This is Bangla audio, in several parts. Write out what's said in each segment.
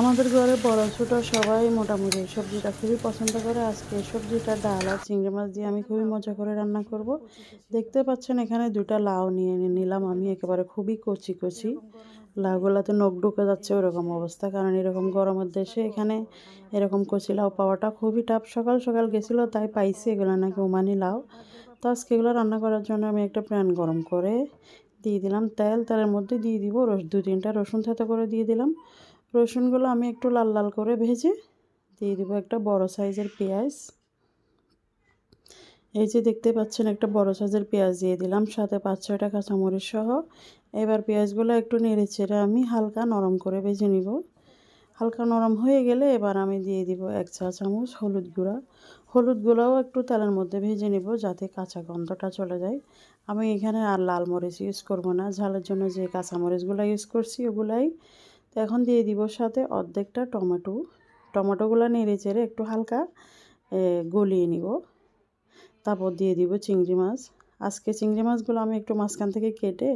আমাদের ঘরে বড় ছোট সবাই মোটামুটি। সবজিটা খুবই পছন্দ করে। আজকে সবজিটা ডাল আর চিংড়ি মাছ দিয়ে আমি খুবই মজা করে রান্না করব। দেখতে পাচ্ছেন এখানে দুটা লাউ নিয়ে নিলাম আমি, একেবারে খুবই কচি কচি। লাউগুলাতে নখ ঢুকে যাচ্ছে ওরকম অবস্থা, কারণ এরকম গরমের দেশে এখানে এরকম কচি লাউ পাওয়াটা খুবই টাফ সকাল সকাল গেছিল, তাই পাইছি এগুলো নাকি উমানি লাউ। তো আজকে এগুলো রান্না করার জন্য আমি একটা প্যান গরম করে দিয়ে দিলাম। তেল তেলের মধ্যে দিয়ে দিব রস, দু তিনটা রসুন থেতো করে দিয়ে দিলাম। রসুনগুলো আমি একটু লাল লাল করে ভেজে দিয়ে দিব একটা বড় সাইজের পেঁয়াজ। এই যে দেখতে পাচ্ছেন একটা বড় সাইজের পেঁয়াজ দিয়ে দিলাম, সাথে পাঁচ ছয়টা কাঁচামরিচ সহ। এবার পেঁয়াজগুলো একটু নেড়ে চেড়ে আমি হালকা নরম করে ভেজে নিব। হালকা নরম হয়ে গেলে এবার আমি দিয়ে দিব এক চা চামচ হলুদ গুঁড়া। হলুদ গুঁড়াও একটু তেলের মধ্যে ভেজে নিব যাতে কাঁচা গন্ধটা চলে যায়। আমি এখানে আর লাল মরিচ ইউজ করব না, ঝালের জন্য যে কাঁচা মরিচগুলো ইউজ করছি ওগুলাই। তো এখন দিয়ে দিব সাথে অর্ধেকটা টমেটো। টমেটোগুলো নেড়ে চেড়ে একটু হালকা গলিয়ে নিব। তারপর দিয়ে দিব চিংড়ি মাছ। আজকে চিংড়ি মাছগুলো আমি একটু মাঝখান থেকে কেটে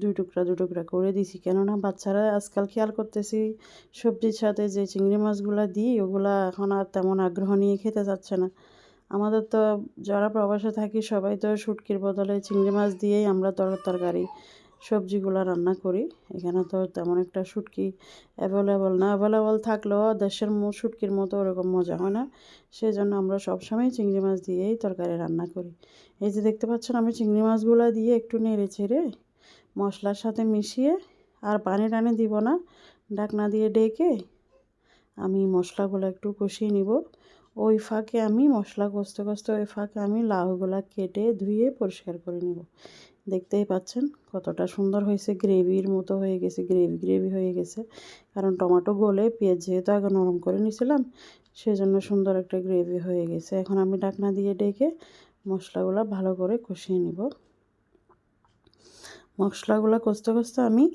দুই টুকরা, দু টুকরা করে দিছি। কেননা বাচ্চারা আজকাল খেয়াল করতেছি, সবজির সাথে যে চিংড়ি মাছগুলো দিই, ওগুলো এখন আর তেমন আগ্রহ নিয়ে খেতে চাচ্ছে না। আমাদের তো যারা প্রবাসে থাকি, সবাই তো শুটকির বদলে চিংড়ি মাছ দিয়েই আমরা তর তরকারি, সবজিগুলো রান্না করি। এখানে তো তেমন একটা শুটকি অ্যাভেলেবল না। অ্যাভেলেবল থাকলেও দেশের শুটকির মতো ওরকম মজা হয় না। সেই জন্য আমরা সবসময় চিংড়ি মাছ দিয়েই তরকারি রান্না করি। এই যে দেখতে পাচ্ছেন, আমি চিংড়ি মাছগুলো দিয়ে একটু নেড়ে ছেড়ে মশলার সাথে মিশিয়ে আর পানি টানি দিব না। ডাকনা দিয়ে ডেকে আমি মশলাগুলো একটু কষিয়ে নিব। ওই ফাঁকে আমি মশলা কষতে কষতে ওই ফাঁকে আমি লাউগুলা কেটে ধুয়ে পরিষ্কার করে নিব। দেখতেই পাচ্ছেন কতটা সুন্দর হয়েছে গ্রেভির মতো হয়ে গেছে, গ্রেভি গ্রেভি হয়ে গেছে। কারণ টমেটো গলে পেঁয়াজ যেহেতু আগে নরম করে নিয়েছিলাম সেজন্য সুন্দর একটা গ্রেভি হয়ে গেছে। এখন আমি ডাকনা দিয়ে ডেকে মশলাগুলো ভালো করে কষিয়ে নিব। মশলাগুলো কষতে কষতে আমি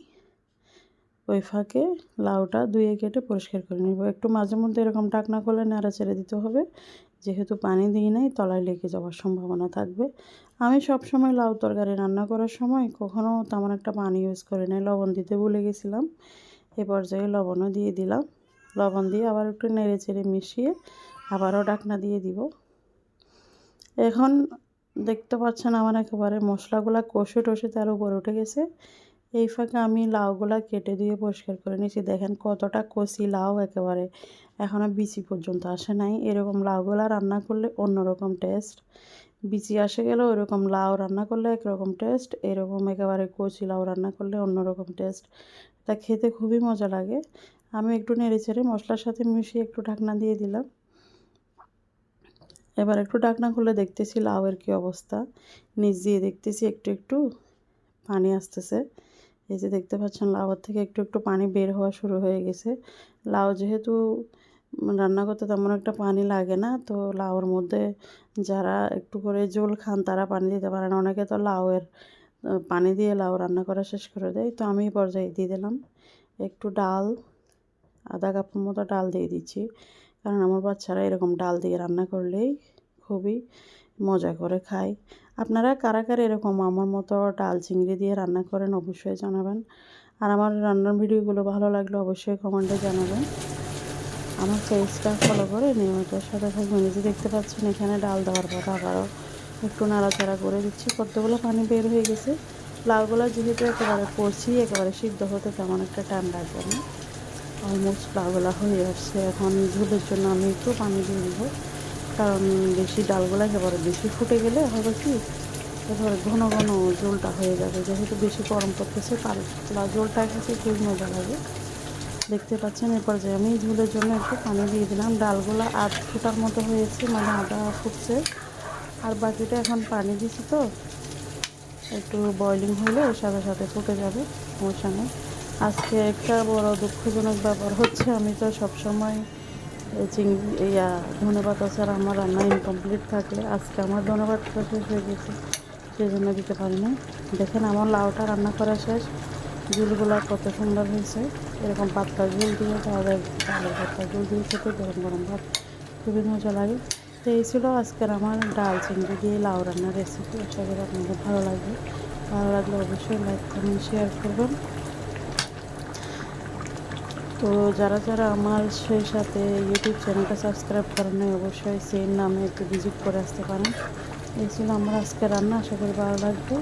ওই ফাঁকে লাউটা ধুয়ে কেটে পরিষ্কার করে নেব। একটু মাঝে মধ্যে এরকম টাকনা করলে নাড়া ছেড়ে দিতে হবে। যেহেতু পানি দিই নাই, তলায় লেগে যাওয়ার সম্ভাবনা থাকবে। আমি সব সময় লাউ তরকারি রান্না করার সময় কখনও তেমন একটা পানি ইউজ করি নাই, লবণ দিতে ভুলে গেছিলাম। এ পর্যায়ে লবণও দিয়ে দিলাম। লবণ দিয়ে আবার একটু নেড়ে চেড়ে মিশিয়ে আবারও ডাকনা দিয়ে দিব। এখন দেখতে পাচ্ছেন আমার একেবারে মশলাগুলা কষে টষে তার উপরে উঠে গেছে। এই ফাঁকে আমি লাউগুলা কেটে দিয়ে পরিষ্কার করে নিয়েছি। দেখেন কতটা কষি লাউ একেবারে। এখনও বিচি পর্যন্ত আসে নাই। এরকম লাউগুলা রান্না করলে অন্যরকম টেস্ট। বিচি আসে গেলেও এরকম লাউ রান্না করলে একরকম টেস্ট। এরকম একেবারে কচি লাউ রান্না করলে অন্যরকম টেস্ট। তা খেতে খুবই মজা লাগে। আমি একটু নেড়ে চেড়ে মশলার সাথে মিশিয়ে একটু ঢাকনা দিয়ে দিলাম। এবার একটু ডাকনা খুলে দেখতেছি লাউয়ের কী অবস্থা। নিচ দিয়ে দেখতেছি একটু একটু পানি আসতেছে। এই যে দেখতে পাচ্ছেন লাউর থেকে একটু একটু পানি বের হওয়া শুরু হয়ে গেছে। লাউ যেহেতু রান্না করতে তেমন একটা পানি লাগে না, তো লাউর মধ্যে যারা একটু করে জল খান তারা পানি দিতে পারে না। অনেকে তো লাউয়ের পানি দিয়ে লাউ রান্না করা শেষ করে দেয়। তো আমি পর্যায়ে দিয়ে দিলাম। একটু ডাল, আধা কাপের মতো ডাল দিয়ে দিচ্ছি। কারণ আমার বাচ্চারা এরকম ডাল দিয়ে রান্না করলেই খুবই মজা করে খায়। আপনারা কারা কারা এরকম আমার মতো ডাল চিংড়ি দিয়ে রান্না করেন অবশ্যই জানাবেন। আর আমার রান্নার ভিডিওগুলো ভালো লাগলে অবশ্যই কমেন্টে জানাবেন। আমার পেজটা ফলো করে নিয়মিত সাথে থাকবেন। যে দেখতে পাচ্ছেন, এখানে ডাল দেওয়ার পর আবারও একটু নাড়াচাড়া করে দিচ্ছি। কতগুলো পানি বের হয়ে গেছে? লাউগুলো যেহেতু একেবারে করছি একেবারে সিদ্ধ হতে তেমন একটা টাইম লাগবে না। অলমোস্ট লাউগুলা হয়ে আসছে। এখন ঝোলের জন্য আমি একটু পানি দিয়ে দেবো কারণ বেশি ডালগুলো একেবারে বেশি ফুটে গেলে হবে কি? একেবারে ঘন ঘন জলটা হয়ে যাবে। যেহেতু বেশি গরম করতেছে পাতলা জলটা খেতে খুব মজা লাগে। দেখতে পাচ্ছেন, এরপর যে আমি ঝোলের জন্য একটু পানি দিয়ে দিলাম। ডালগুলো আধ ফুটার মতো হয়েছে মানে আধা ফুটছে। আর বাকিটা এখন পানি দিছি তো। একটু বয়লিং হলে সাথে সাথে ফুটে যাবে, সমস্যা নেই। আজকে একটা বড় দুঃখজনক ব্যাপার হচ্ছে, আমি তো সবসময় চিংড়ি ইয়া ধনে পাতা ছাড়া আমার রান্না ইনকমপ্লিট থাকলে আজকে আমার ধনে পাতা শেষ হয়ে গেছে সেই জন্য দিতে পারিনি। দেখেন আমার লাউটা রান্না করা শেষ, ঝুলগুলো কত সুন্দর হয়েছে। এরকম পাতলা ঝুল দিয়ে তাহলে ডালের পাতলা ঝুল দিয়ে খেতে গরম গরম ভাত, খুবই মজা লাগে। তো এই ছিল আজকের আমার ডাল চিংড়ি দিয়ে লাউ রান্নার রেসিপি আশা করি আপনাদের ভালো লাগবে। ভালো লাগলে অবশ্যই লাইক করবেন শেয়ার করবেন। তো যারা যারা আমার সেই সাথে ইউটিউব চ্যানেলটা সাবস্ক্রাইব করেন নাই, অবশ্যই সেই নামে একটু ভিজিট করে আসতে পারেন। এই ছিল আমার আজকে রান্না, আশা করি ভালো লাগবে।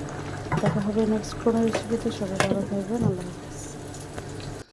দেখা হবে নেক্সট কোনো রেসিপিতে সবাই ভালো থাকবেন, আল্লাহ।